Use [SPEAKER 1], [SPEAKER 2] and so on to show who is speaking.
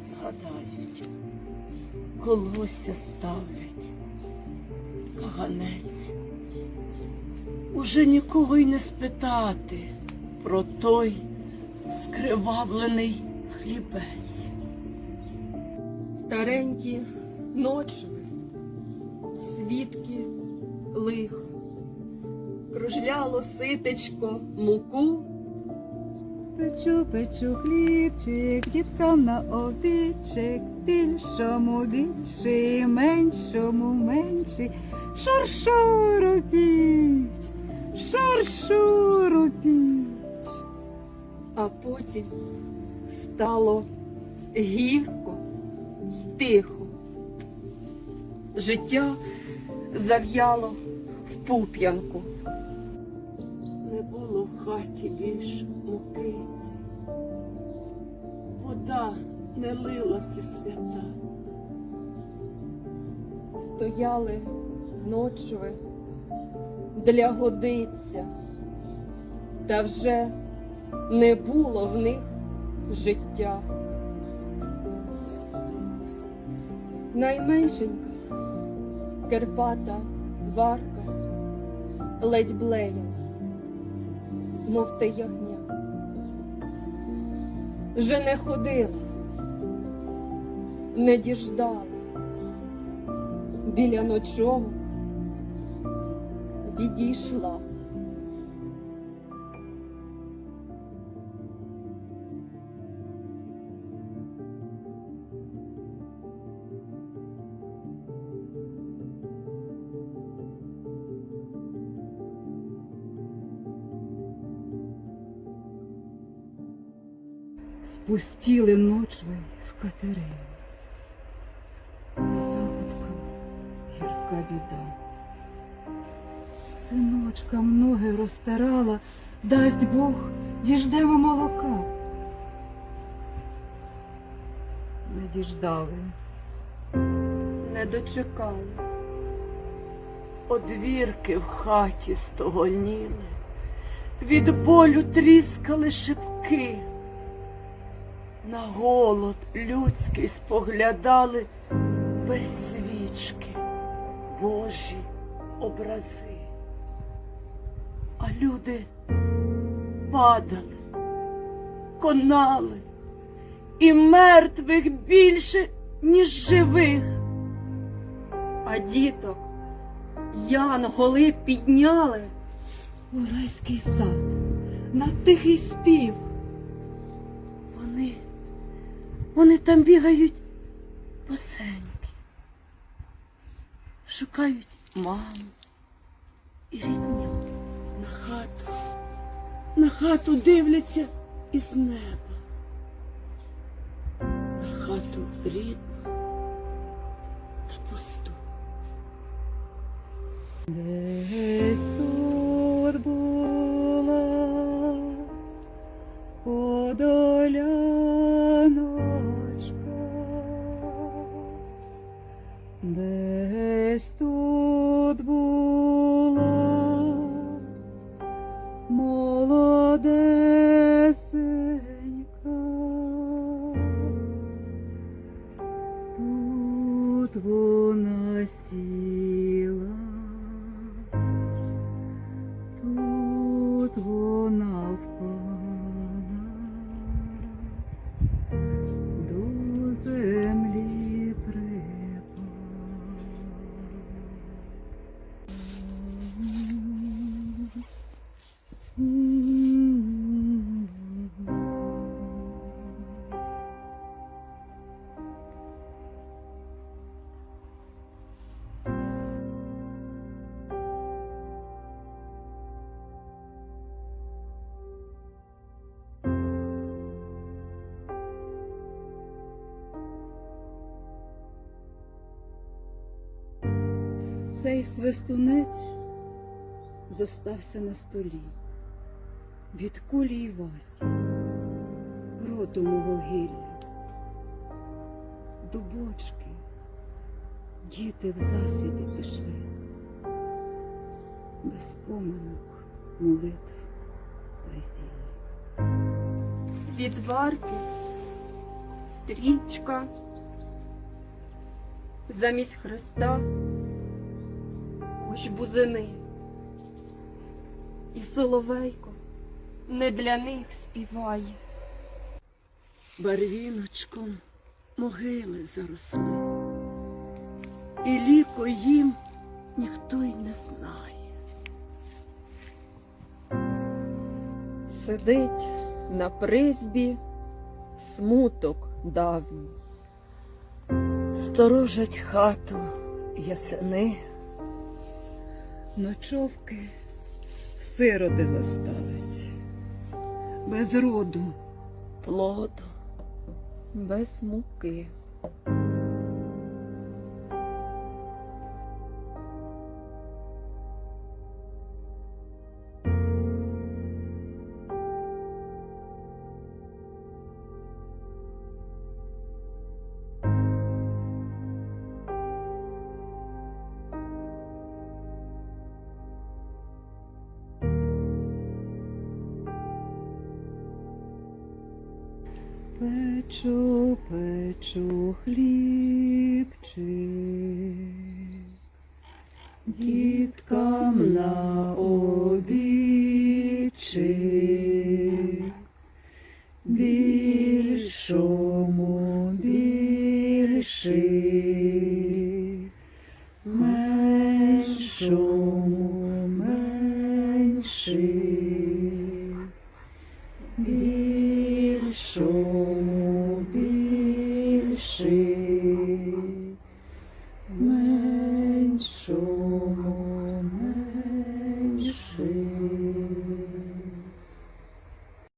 [SPEAKER 1] згадають, колосся ставлять, каганець. Уже нікого й не спитати про той скривавлений хлібець.
[SPEAKER 2] Старенькі ночви, свідки лиха, кружляло ситечко муку,
[SPEAKER 3] Печу, печу хлібчик, діткам на обідчик, більшому більший, меншому менший. Шуршуру піч, шуршуру піч.
[SPEAKER 2] а потім стало гірко й тихо. Життя зав'яло в пуп'янку.
[SPEAKER 1] Було в хаті більш мукиці. Вода не лилася свята.
[SPEAKER 2] Стояли ночви для годиця, та вже не було в них життя. Найменшенька Керпата варка ледь блеяла, мов те ягня. Вже не ходила, не діждала біля ночого відійшла.
[SPEAKER 3] Спустіли ночви в Катерину. І закуткам гірка біда. Синочкам ноги розтирала, дасть Бог, діждемо молока. Не діждали.
[SPEAKER 2] Не дочекали.
[SPEAKER 1] Одвірки в хаті стогоніли, від болю тріскали шибки. На голод людський споглядали без свічки Божі образи. А люди падали, конали, і мертвих більше, ніж живих.
[SPEAKER 2] А діток янголи підняли.
[SPEAKER 3] У райський сад, на тихий спів.
[SPEAKER 1] Вони там бігають босенькі, шукають маму і рідню на хату, на хату дивляться із неба, на хату рідну та пусту.
[SPEAKER 3] Десь тут десь тут була молодесенька. Тут вона сіла, Цей свистунець зостався на столі. Від кулі й Васі, ротом у вугілля, дубочки, діти в засвіти пішли, без поминок, молитв та зілля.
[SPEAKER 2] Від варки стрічка, замість хреста кущ бузини. І соловейко не для них співає.
[SPEAKER 1] Барвіночком могили заросли, і ліко їм ніхто й не знає.
[SPEAKER 2] Сидить на призбі смуток давній.
[SPEAKER 1] Сторожать хату ясени,
[SPEAKER 3] Ночовки в сироти зостались, без роду.
[SPEAKER 1] плоду.
[SPEAKER 2] без муки.
[SPEAKER 3] Печу, печу хлібчик, діткам на обідчик, більшому більший, меншому менший. Більшому більший,